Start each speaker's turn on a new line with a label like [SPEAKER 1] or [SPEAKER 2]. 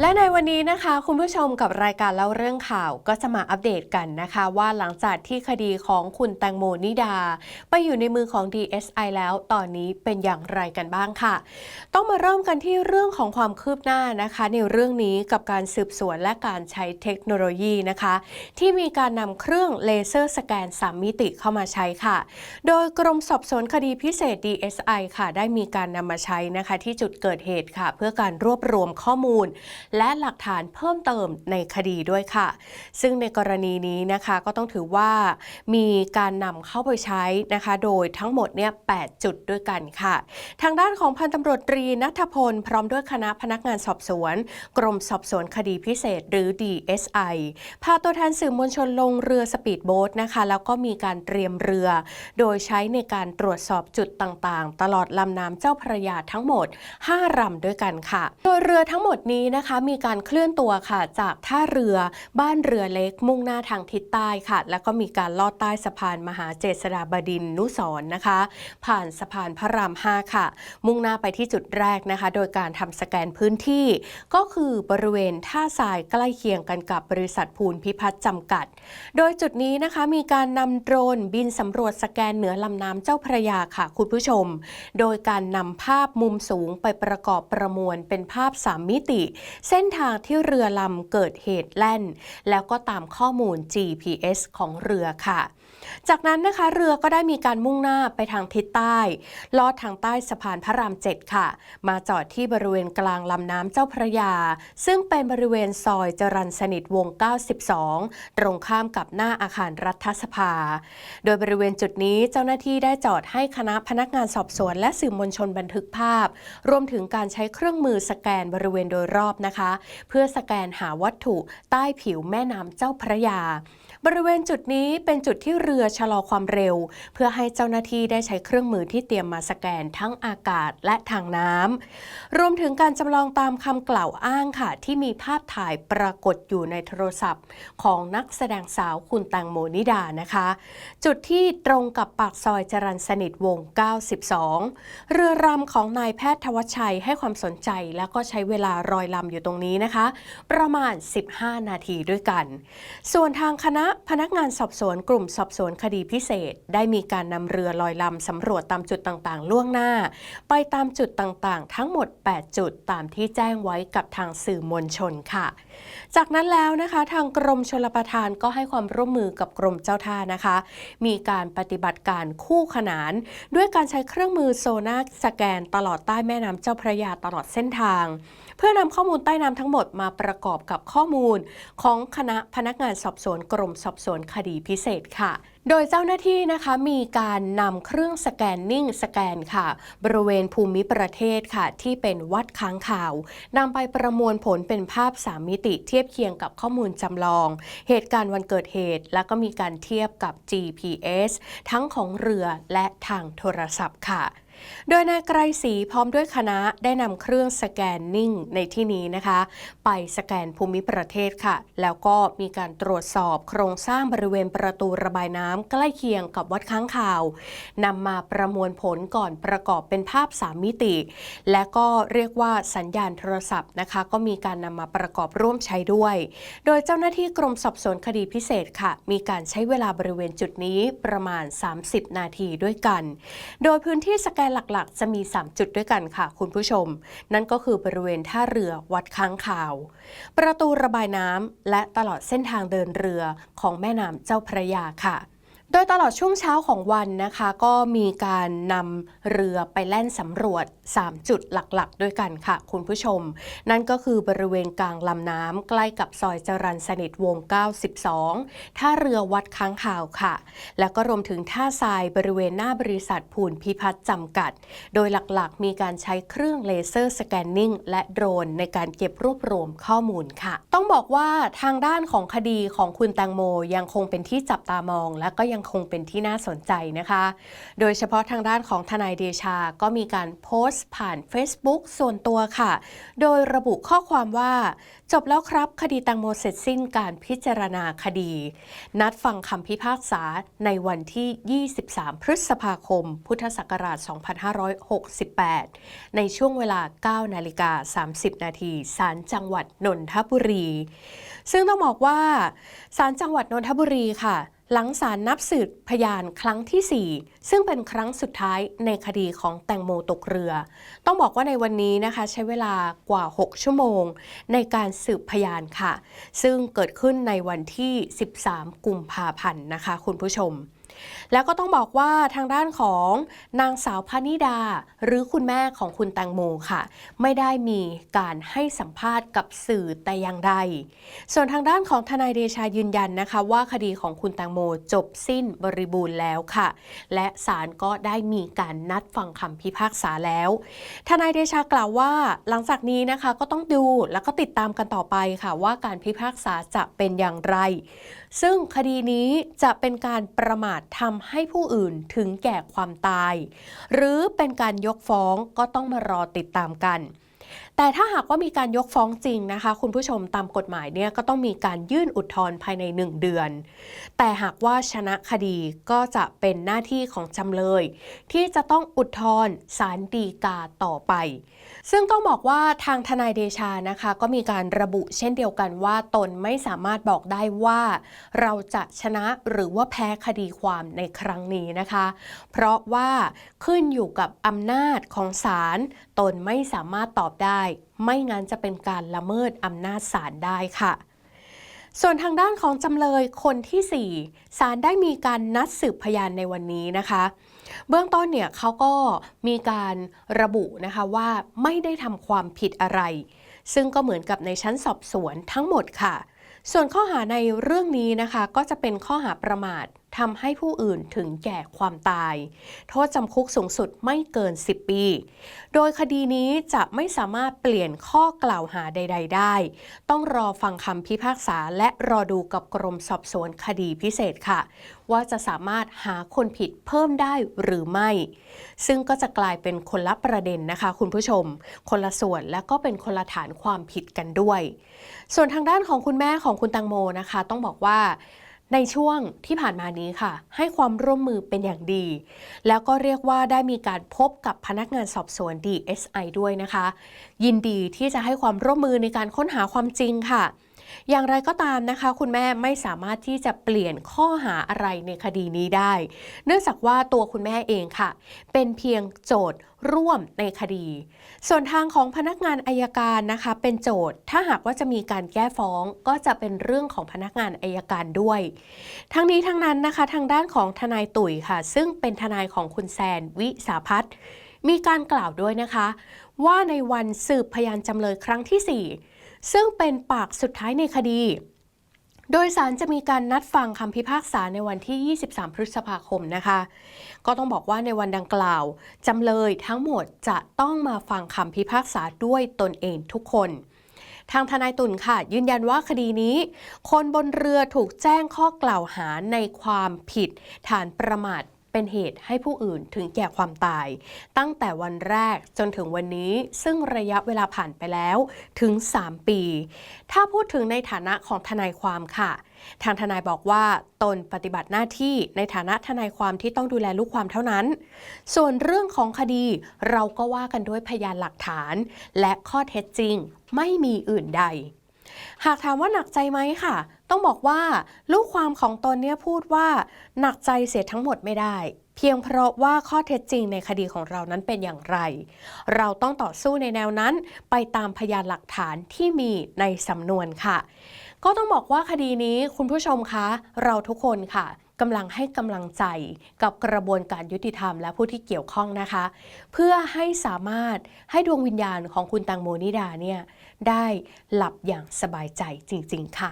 [SPEAKER 1] และในวันนี้นะคะ คุณผู้ชมกับรายการเล่าเรื่องข่าวก็จะมาอัปเดตกันนะคะ ว่าหลังจากที่คดีของคุณแตงโมนิดา ไปอยู่ในมือของ DSI แล้วตอนนี้เป็นอย่างไรกันบ้างค่ะ ต้องมาเริ่มกันที่เรื่องของความคืบหน้านะคะ ในเรื่องนี้กับการสืบสวนและการใช้เทคโนโลยีนะคะ ที่มีการนำเครื่องเลเซอร์สแกน 3 มิติเข้ามาใช้ค่ะ โดยกรมสอบสวนคดีพิเศษ DSI ค่ะ ได้มีการนำมาใช้นะคะ ที่จุดเกิดเหตุค่ะ เพื่อการรวบรวมข้อมูลและหลักฐานเพิ่มเติมในคดีด้วยค่ะ ซึ่งในกรณีนี้นะคะก็ต้องถือว่ามีการนำเข้าไปใช้นะคะ โดยทั้งหมดเนี่ย8จุดด้วยกันค่ะ ทางด้านของพันตำรวจตรีนัทพล พร้อมด้วยคณะพนักงานสอบสวน กรมสอบสวนคดีพิเศษหรือ DSI พาตัวแทนสื่อมวลชนลงเรือสปีดโบ๊ทนะคะ แล้วก็มีการเตรียมเรือ โดยใช้ในการตรวจสอบจุดต่างๆ ตลอดลำน้ำเจ้าพระยาทั้งหมด 5ลำด้วยกันค่ะ โดยเรือทั้งหมดนี้นะคะมีการเคลื่อนตัวค่ะจากท่าเรือบ้านเรือเล็กมุ่งหน้าทางทิศใต้ค่ะ แล้วก็มีการลอดใต้สะพานมหาเจษฎาบดินนุสร์นะคะ ผ่านสะพานพระราม 5 ค่ะ มุ่งหน้าไปที่จุดแรกนะคะ โดยการทำสแกนพื้นที่ ก็คือบริเวณท่าทรายใกล้เคียงกันกับบริษัทภูลพิพัฒน์จำกัด โดยจุดนี้นะคะมีการนำโดรนบินสำรวจสแกนเหนือลำน้ำเจ้าพระยาค่ะ คุณผู้ชม โดยการนำภาพมุมสูงไปประกอบประมวลเป็นภาพ 3 มิติเส้นทางที่เรือลำเกิดเหตุแล่น แล้วก็ตามข้อมูล GPS ของเรือค่ะ จากนั้นนะคะเรือก็ได้มีการมุ่งหน้าไปทางทิศใต้ ลอดทางใต้สะพานพระราม7ค่ะ มาจอดที่บริเวณกลางลำน้ำเจ้าพระยา ซึ่งเป็นบริเวณซอยจรันสนิทวง 92 ตรงข้ามกับหน้าอาคารรัฐสภา โดยบริเวณจุดนี้เจ้าหน้าที่ได้จอดให้คณะพนักงานสอบสวน และสื่อมวลชนบันทึกภาพ รวมถึงการใช้เครื่องมือสแกนบริเวณโดยรอบนะคะ เพื่อสแกนหาวัตถุใต้ผิวแม่น้ำเจ้าพระยา บริเวณจุดนี้เป็นจุดที่เรือชะลอความเร็ว เพื่อให้เจ้าหน้าที่ได้ใช้เครื่องมือที่เตรียมมาสแกนทั้งอากาศและทางน้ำรวมถึงการจำลองตามคำกล่าวอ้างค่ะ ที่มีภาพถ่ายปรากฏอยู่ในโทรศัพท์ ของนักแสดงสาวคุณแตงโมนิดานะคะ จุดที่ตรงกับปากซอยจรันสนิทวง 92 เรือรำของนายแพทย์ทวัชชัยให้ความสนใจแล้วก็ใช้เวลารอยลำอยู่ตรงนี้นะคะ ประมาณ 15 นาทีด้วยกัน ส่วนทางคณะพนักงานสอบสวนกลุ่มสอบสวนคดีพิเศษ ได้มีการนำเรือลอยลำสำรวจตามจุดต่างๆ ล่วงหน้า ไปตามจุดต่างๆ ทั้งหมด 8 จุดตามที่แจ้งไว้กับทางสื่อมวลชนค่ะ จากนั้นแล้วนะคะทางกรมชลประทานก็ให้ความร่วมมือกับกรมเจ้าท่านะคะ มีการปฏิบัติการคู่ขนาน ด้วยการใช้เครื่องมือโซน่าสแกนตลอดใต้แม่น้ำเจ้าพระยาตลอดเส้นทาง เพื่อนำข้อมูลใต้น้ำทั้งหมดมาประกอบกับข้อมูล ของคณะพนักงานสอบสวนกรมสอบสวนคดีพิเศษค่ะโดยเจ้าหน้าที่นะคะมีการนำเครื่องสแกนนิ่งสแกนค่ะ บริเวณภูมิประเทศค่ะ ที่เป็นวัดค้างข่าวนำไปประมวลผลเป็นภาพ3มิติเทียบเคียงกับข้อมูลจำลอง เหตุการณ์วันเกิดเหตุ แล้วก็มีการเทียบกับ GPS ทั้งของเรือและทางโทรศัพท์ค่ะ โดยนายไกรศรีพร้อมด้วยคณะได้นำเครื่องสแกนนิ่งในที่นี้นะคะ ไปสแกนภูมิประเทศค่ะ แล้วก็มีการตรวจสอบโครงสร้างบริเวณประตูระบายน้ำใกล้เคียงกับวัดค้างข่าวนำมาประมวลผลก่อนประกอบเป็นภาพ3มิติ และก็เรียกว่าสัญญาณโทรศัพท์นะคะ ก็มีการนำมาประกอบร่วมใช้ด้วย โดยเจ้าหน้าที่กรมสอบสวนคดีพิเศษค่ะ มีการใช้เวลาบริเวณจุดนี้ประมาณ 30 นาทีด้วยกัน โดยพื้นที่สแกนหลักๆ จะมี 3 จุดด้วยกันค่ะ คุณผู้ชม นั่นก็คือบริเวณท่าเรือวัดค้างข่าว ประตูระบายน้ำและตลอดเส้นทางเดินเรือของแม่น้ำเจ้าพระยาค่ะ โดยตลอดช่วงเช้าของวันนะคะ ก็มีการนำเรือไปแล่นสำรวจ 3 จุดหลักๆ ด้วยกันค่ะ คุณผู้ชม นั่นก็คือบริเวณกลางลำน้ำใกล้กับซอยจรันสนิทวง 92 ท่าเรือวัดค้างข่าวค่ะ แล้วก็รวมถึงท่าทรายบริเวณหน้าบริษัทภูลพิพัฒน์จำกัด โดยหลักๆ มีการใช้เครื่องเลเซอร์สแกนนิ่งและโดรนในการเก็บรวบรวมข้อมูลค่ะ ต้องบอกว่าทางด้านของคดีของคุณแตงโมยังคงเป็นที่จับตามองและก็ยังยังคงเป็นที่น่าสนใจนะคะ โดยเฉพาะทางด้านของทนายเดชาก็มีการโพสต์ผ่าน Facebook ส่วนตัวค่ะ โดยระบุข้อความว่า จบแล้วครับ คดีตังโมเสร็จสิ้นการพิจารณาคดี นัดฟังคำพิพากษาในวันที่ 23 พฤษภาคม พุทธศักราช 2568 ในช่วงเวลา 9 นาฬิกา 30 นาทีศาลจังหวัดนนทบุรี ซึ่งต้องบอกว่าศาลจังหวัดนนทบุรีค่ะ หลังศาลนับสืบพยานครั้งทีสี่ 4 ซึ่งเป็นครั้งสุดท้ายในคดีของแตงโมตกเรือ ต้องบอกว่าในวันนี้นะคะใช้เวลากว่า 6 ชั่วโมง ในการสืบพยานค่ะ ซึ่งเกิดขึ้นในวันที่ 13 กุมภาพันธ์นะคะ คุณผู้ชม แล้วก็ต้องบอกว่าทางด้านของนางสาวพานิดา หรือคุณแม่ของคุณแตงโมค่ะ ไม่ได้มีการให้สัมภาษณ์กับสื่อแต่อย่างใด ส่วนทางด้านของทนายเดชายืนยันนะคะ ว่าคดีของคุณแตงโมจบสิ้นบริบูรณ์แล้วค่ะ และศาลก็ได้มีการนัดฟังคำพิพากษาแล้ว ทนายเดชากล่าวว่า หลังจากนี้นะคะก็ต้องดูแล้วก็ติดตามกันต่อไปค่ะ ว่าการพิพากษาจะเป็นอย่างไร ซึ่งคดีนี้จะเป็นการประมาทททำให้ผู้อื่นถึงแก่ความตาย หรือเป็นการยกฟ้องก็ต้องมารอติดตามกัน แต่ถ้าหากว่ามีการยกฟ้องจริงนะคะ คุณผู้ชมตามกฎหมายเนี่ยก็ต้องมีการยื่นอุทธรณ์ภายใน 1 เดือน แต่หากว่าชนะคดีก็จะเป็นหน้าที่ของจำเลย ที่จะต้องอุทธรณ์ศาลฎีกาต่อไป ซึ่งต้องบอกว่าทางทนายเดชานะคะ ก็มีการระบุเช่นเดียวกันว่าตนไม่สามารถบอกได้ว่า เราจะชนะหรือว่าแพ้คดีความในครั้งนี้นะคะ เพราะว่าขึ้นอยู่กับอำนาจของศาลตนไม่สามารถตอบได้ไม่งั้นจะเป็นการละเมิดอำนาจศาลได้ค่ะ ส่วนทางด้านของจำเลยคนที่ 4ศาลได้มีการนัดสืบพยานในวันนี้นะคะ เบื้องต้นเนี่ยเขาก็มีการระบุนะคะว่าไม่ได้ทำความผิดอะไร ซึ่งก็เหมือนกับในชั้นสอบสวนทั้งหมดค่ะ ส่วนข้อหาในเรื่องนี้นะคะ ก็จะเป็นข้อหาประมาท ทำให้ผู้อื่นถึงแก่ความตาย โทษจำคุกสูงสุดไม่เกิน 10 ปี โดยคดีนี้จะไม่สามารถเปลี่ยนข้อกล่าวหาใด ๆ ได้ ต้องรอฟังคำพิพากษาและรอดูกับกรมสอบสวนคดีพิเศษค่ะ ว่าจะสามารถหาคนผิดเพิ่มได้หรือไม่ ซึ่งก็จะกลายเป็นคนละประเด็นนะคะ คุณผู้ชม คนละส่วนและก็เป็นคนละฐานความผิดกันด้วย ส่วนทางด้านของคุณแม่ของคุณตังโมนะคะ ต้องบอกว่า ในช่วงที่ผ่านมานี้ค่ะ ให้ความร่วมมือเป็นอย่างดี แล้วก็เรียกว่าได้มีการพบกับพนักงานสอบสวน DSI ด้วยนะคะ ยินดีที่จะให้ความร่วมมือในการค้นหาความจริงค่ะ อย่างไรก็ตามนะคะ คุณแม่ไม่สามารถที่จะเปลี่ยนข้อหาอะไรในคดีนี้ได้ เนื่องจากว่าตัวคุณแม่เองค่ะ เป็นเพียงโจทย์ร่วมในคดี ส่วนทางของพนักงานอายการนะคะ เป็นโจทย์ถ้าหากว่าจะมีการแก้ฟ้องก็จะเป็นเรื่องของพนักงานอายการด้วย ทั้งนี้ทั้งนั้นนะคะ ทางด้านของทนายตุ๋ยค่ะ ซึ่งเป็นทนายของคุณแซนวิสาพัฒน์มีการกล่าวด้วยนะคะ ว่าในวันสืบพยานจำเลยครั้งที่ 4 ซึ่งเป็นปากสุดท้ายในคดี โดยสารจะมีการนัดฟังคำพิพากษาในวันที่ 23 พฤษภาคมนะคะ ก็ต้องบอกว่าในวันดังกล่าวจำเลยทั้งหมดจะต้องมาฟังคำพิพากษาด้วยตนเองทุกคนทางทนายตุ่นค่ะ ยืนยันว่าคดีนี้ คนบนเรือถูกแจ้งข้อกล่าวหาในความผิดฐานประมาท เป็นเหตุให้ผู้อื่นถึงแก่ความตาย ตั้งแต่วันแรกจนถึงวันนี้ซึ่งระยะเวลาผ่านไปแล้วถึง 3 ปี ถ้าพูดถึงในฐานะของทนายความค่ะ ทางทนายบอกว่าตนปฏิบัติหน้าที่ในฐานะทนายความที่ต้องดูแลลูกความเท่านั้น ส่วนเรื่องของคดีเราก็ว่ากันด้วยพยานหลักฐาน และข้อเท็จจริงไม่มีอื่นใด หากถามว่าหนักใจไหมค่ะ ต้องบอกว่าลูกความของตนเนี่ยพูดว่าหนักใจเสียทั้งหมดไม่ได้ เพียงเพราะว่าข้อเท็จจริงในคดีของเรานั้นเป็นอย่างไร เราต้องต่อสู้ในแนวนั้น ไปตามพยานหลักฐานที่มีในสำนวนค่ะ ก็ต้องบอกว่าคดีนี้คุณผู้ชมคะ เราทุกคนค่ะกำลังให้กำลังใจกับกระบวนการยุติธรรมและผู้ที่เกี่ยวข้องนะคะ เพื่อให้สามารถให้ดวงวิญญาณของคุณตังโมนิดาเนี่ย ได้หลับอย่างสบายใจจริง ๆ ค่ะ